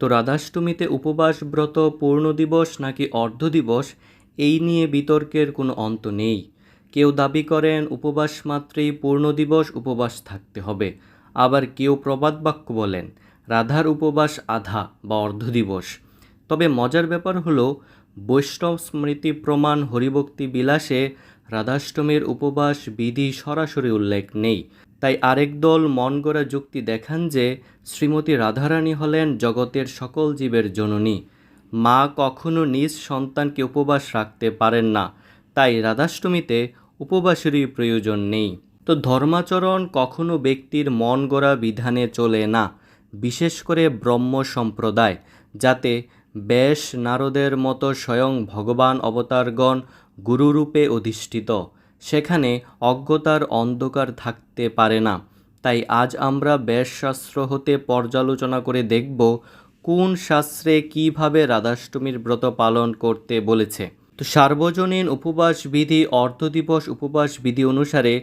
তো রাধাষ্টমীতে উপবাস ব্রত পূর্ণ দিবস নাকি অর্ধ দিবস এই নিয়ে বিতর্কের কোনো অন্ত নেই। কেউ দাবি করেন উপবাস মাত্রেই পূর্ণ দিবস উপবাস থাকতে হবে। আবার কেউ প্রবাদ বাক্য বলেন, রাধার উপবাস আধা বা অর্ধ দিবস তবে মজার ব্যাপার হলো, বৈষ্ণব স্মৃতি প্রমাণ হরিভক্তি বিলাসে রাধাষ্টমীর উপবাস বিধি সরাসরি উল্লেখ নেই। তাই আরেক দল মন গড়া যুক্তি দেখান যে শ্রীমতী রাধারানী হলেন জগতের সকল জীবের জননী। মা কখনো নিজ সন্তানকে উপবাস রাখতে পারেন না, তাই রাধাষ্টমীতে উপবাসেরই প্রয়োজন নেই। তো ধর্মাচরণ কখনো ব্যক্তির মন গড়া বিধানে চলে না, বিশেষ করে ব্রহ্ম সম্প্রদায়, যাতে বেশ নারদের মতো স্বয়ং ভগবান অবতারগণ গুরুরূপে অধিষ্ঠিত। সেখানে অজ্ঞতার অন্ধকার থাকতে পারে না। তাই আজ আমরা বেশশাস্ত্র হতে পর্যালোচনা করে দেখব কোন শাস্ত্রে কীভাবে রাধাষ্টমীর ব্রত পালন করতে বলেছে। তো সার্বজনীন উপবাস বিধি অর্ধ দিবস উপবাস বিধি অনুসারে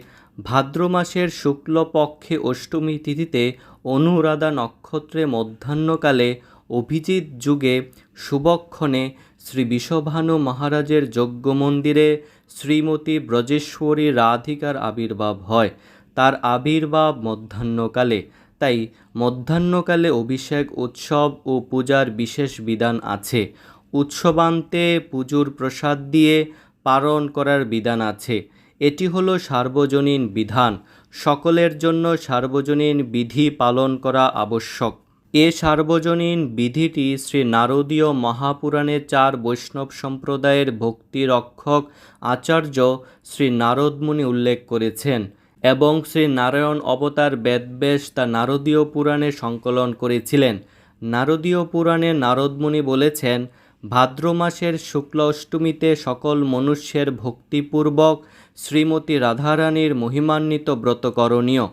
ভাদ্র মাসের শুক্লপক্ষে অষ্টমী তিথিতে অনুরাধা নক্ষত্রে মধ্যাহ্নকালে অভিজিৎ যুগে শুভক্ষণে শ্রী বিশ্বভানু মহারাজের যজ্ঞ মন্দিরে শ্রীমতী ব্রজেশ্বরী রাধিকার আবির্ভাব হয়। তার আবির্ভাব মধ্যাহ্নকালে। তাই মধ্যাহ্নকালে অভিষেক, উৎসব ও পূজার বিশেষ বিধান আছে। উৎসবান্তে পুজোর প্রসাদ দিয়ে পালন করার বিধান আছে। এটি হলো সার্বজনীন বিধান। সকলের জন্য সার্বজনীন বিধি পালন করা আবশ্যক। এ সার্বজনীন বিধিটি শ্রী নারদীয় মহাপুরাণে চার বৈষ্ণব সম্প্রদায়ের ভক্তি রক্ষক আচার্য শ্রী নারদমুনি উল্লেখ করেছেন এবং শ্রী নারায়ণ অবতার বেদবেশ তা নারদীয় পুরাণে সংকলন করেছিলেন। নারদীয় পুরাণে নারদমুনি বলেছেন, ভাদ্র মাসের শুক্ল অষ্টমীতে সকল মনুষ্যের ভক্তিপূর্বক শ্রীমতী রাধারানীর মহিমান্বিত ব্রত করণীয়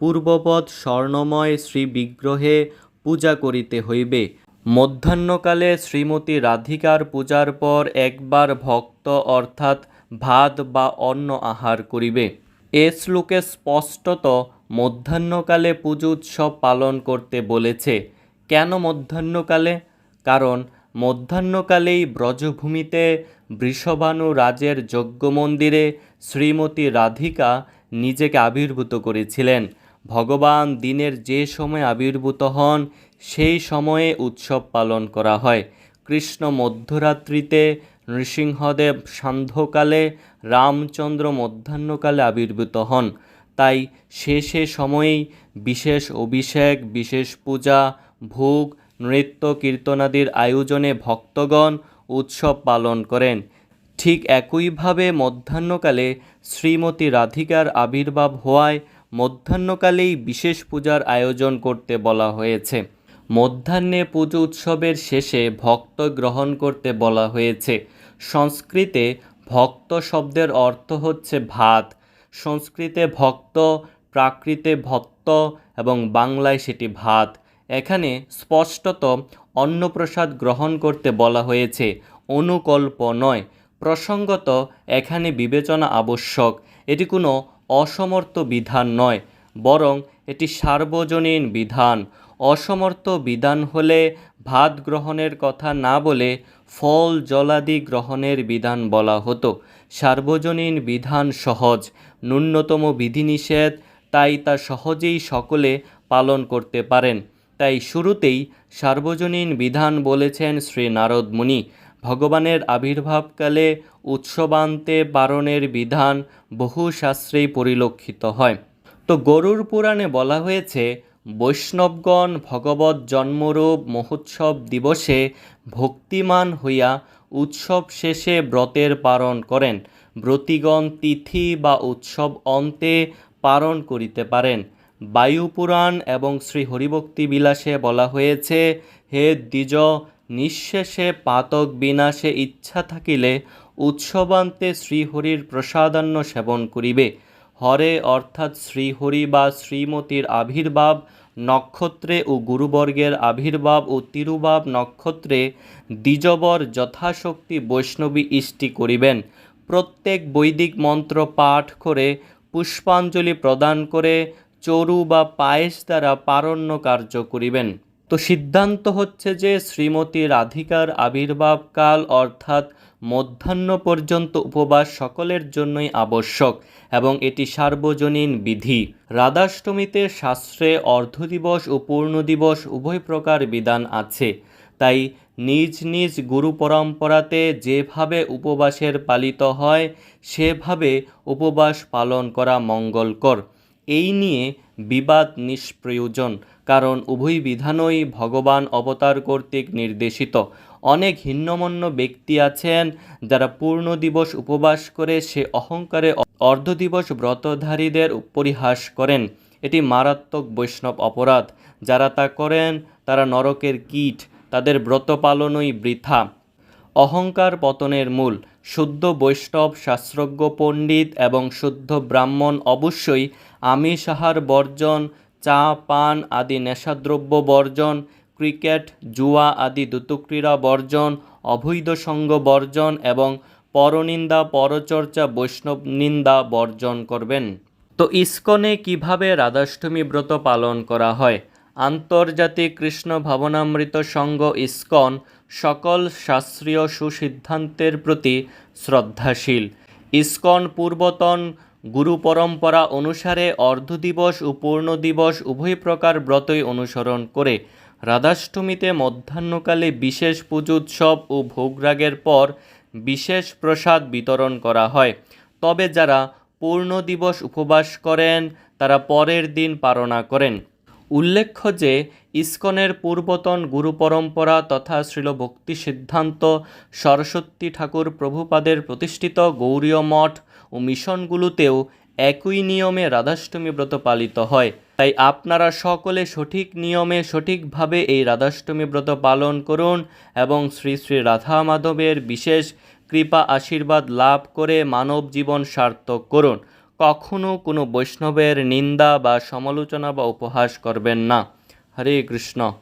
পূর্ববৎ স্বর্ণময় শ্রী বিগ্রহে পূজা করিতে হইবে। মধ্যাহ্নকালে শ্রীমতী রাধিকার পূজার পর একবার ভক্ত অর্থাৎ ভাত বা অন্ন আহার করিবে। এ শ্লোকে স্পষ্টত মধ্যাহ্নকালে পুজো উৎসব পালন করতে বলেছে। কেন মধ্যাহ্নকালে? কারণ মধ্যাহ্নকালেই ব্রজভূমিতে বৃষভানু রাজের যজ্ঞ মন্দিরে শ্রীমতী রাধিকা নিজেকে আবির্ভূত করেছিলেন। ভগবান দিনের যে সময় আবির্ভূত হন, সেই সময়ে উৎসব পালন করা হয়। কৃষ্ণ মধ্যরাত্রিতে নৃসিংহদেব সান্ধ্যকালে রামচন্দ্র মধ্যাহ্নকালে আবির্ভূত হন। তাই সে সময়েই বিশেষ অভিষেক, বিশেষ পূজা, ভোগ, নৃত্য, কীর্তনাদির আয়োজনে ভক্তগণ উৎসব পালন করেন। ঠিক একইভাবে মধ্যাহ্নকালে শ্রীমতী রাধিকার আবির্ভাব হওয়ায় মধ্যাহ্নকালেই বিশেষ পূজার আয়োজন করতে বলা হয়েছে। মধ্যাহ্নে পুজো উৎসবের শেষে ভক্ত গ্রহণ করতে বলা হয়েছে। সংস্কৃতে ভক্ত শব্দের অর্থ হচ্ছে ভাত। সংস্কৃতে ভক্ত, প্রাকৃতে ভক্ত এবং বাংলায় সেটি ভাত। এখানে স্পষ্টত অন্নপ্রসাদ গ্রহণ করতে বলা হয়েছে। অনুকল্প নয়। প্রসঙ্গত এখানে বিবেচনা আবশ্যক। এটি কোনো অসমর্থ বিধান নয়, বরং এটি সার্বজনীন বিধান। অসমর্থ বিধান হলে ভাত গ্রহণের কথা না বলে ফল জলাদি গ্রহণের বিধান বলা হতো। সার্বজনীন বিধান সহজ, ন্যূনতম বিধিনিষেধ, তাই তা সহজেই সকলে পালন করতে পারেন। তাই শুরুতেই সার্বজনীন বিধান বলেছেন শ্রী নারদ মুনি। ভগবানের আবির্ভাবকালে উৎসবান্তে পালনের বিধান বহু শাস্ত্রেই পরিলক্ষিত হয়। তো গরুর পুরাণে বলা হয়েছে, বৈষ্ণবগণ ভগবত জন্মরূপ মহোৎসব দিবসে ভক্তিমান হইয়া উৎসব শেষে ব্রতের পালন করেন। ব্রতিগণ তিথি বা উৎসব অন্তে পালন করিতে পারেন। বায়ুপুরাণ এবং শ্রী হরিভক্তি বিলাসে বলা হয়েছে, হে দ্বিজ নিঃশেষে পাতক বিনাশে ইচ্ছা থাকিলে উৎসবান্তে শ্রীহরির প্রসাদান্ন সেবন করিবে। হরে অর্থাৎ শ্রীহরি বা শ্রীমতীর আবির্ভাব, নক্ষত্রে ও গুরুবর্গের আবির্ভাব ও তিরুভাব নক্ষত্রে দ্বিজবর যথাশক্তি বৈষ্ণবী ইষ্টি করিবেন। প্রত্যেক বৈদিক মন্ত্র পাঠ করে পুষ্পাঞ্জলি প্রদান করে চরু বা পায়েস দ্বারা পারণ্য কার্য করিবেন। তো সিদ্ধান্ত হচ্ছে যে শ্রীমতী রাধিকার আবির্ভাবকাল অর্থাৎ মধ্যাহ্ন পর্যন্ত উপবাস সকলের জন্যই আবশ্যক এবং এটি সার্বজনীন বিধি। রাধাষ্টমীতে শাস্ত্রে অর্ধদিবস ও পূর্ণ দিবস উভয় প্রকার বিধান আছে। তাই নিজ নিজ গুরু পরম্পরাতে যেভাবে উপবাসের পালিত হয়, সেভাবে উপবাস পালন করা মঙ্গলকর। এই নিয়ে বিবাদ নিষ্প্রয়োজন, কারণ উভয় বিধানই ভগবান অবতার কর্তৃক নির্দেশিত। অনেক হিন্নমন্য ব্যক্তি আছেন যারা পূর্ণ দিবস উপবাস করে সে অহংকারে অর্ধ দিবস ব্রতধারীদের পরিহাস করেন। এটি মারাত্মক বৈষ্ণব অপরাধ। যারা তা করেন, তারা নরকের কীট, তাদের ব্রত পালনই বৃথা। অহংকার পতনের মূল। শুদ্ধ বৈষ্ণব শাস্ত্রজ্ঞ পণ্ডিত এবং শুদ্ধ ব্রাহ্মণ অবশ্যই আমিষ আহার বর্জন, চা, পান আদি নেশাদ্রব্য বর্জন, ক্রিকেট, জুয়া আদি দুতুক্রীড়া বর্জন, অবৈধ সঙ্গ বর্জন এবং পরনিন্দা, পরচর্চা, বৈষ্ণব নিন্দা বর্জন করবেন। তো ইস্কনে কীভাবে রাধাষ্টমী ব্রত পালন করা হয়? আন্তর্জাতিক কৃষ্ণ ভাবনামৃত সংঘ ইসকন সকল শাস্ত্রীয় সুসিদ্ধান্তের প্রতি শ্রদ্ধাশীল। ইসকন পূর্বতন গুরু পরম্পরা অনুসারে অর্ধ দিবস ও পূর্ণ দিবস উভয় প্রকার ব্রতই অনুসরণ করে। রাধাষ্টমীতে মধ্যাহ্নকালে বিশেষ পুজোৎসব ও ভোগরাগের পর বিশেষ প্রসাদ বিতরণ করা হয়। তবে যারা পূর্ণ দিবস উপবাস করেন, তারা পরের দিন পারণা করেন। উল্লেখ্য যে ইসকনের পূর্বতন গুরু পরম্পরা তথা শ্রীল ভক্তি সিদ্ধান্ত সরস্বতী ঠাকুর প্রভুপাদের প্রতিষ্ঠিত গৌরীয় মঠ ও মিশনগুলোতেও একই নিয়মে রাধাষ্টমী ব্রত পালিত হয়। তাই আপনারা সকলে সঠিক নিয়মে সঠিকভাবে এই রাধাষ্টমী ব্রত পালন করুন এবং শ্রী শ্রী রাধা মাধবের বিশেষ কৃপা আশীর্বাদ লাভ করে মানব জীবন সার্থক করুন। কখনো কোনো বৈষ্ণবের নিন্দা বা সমালোচনা বা উপহাস করবেন না। হরে কৃষ্ণ।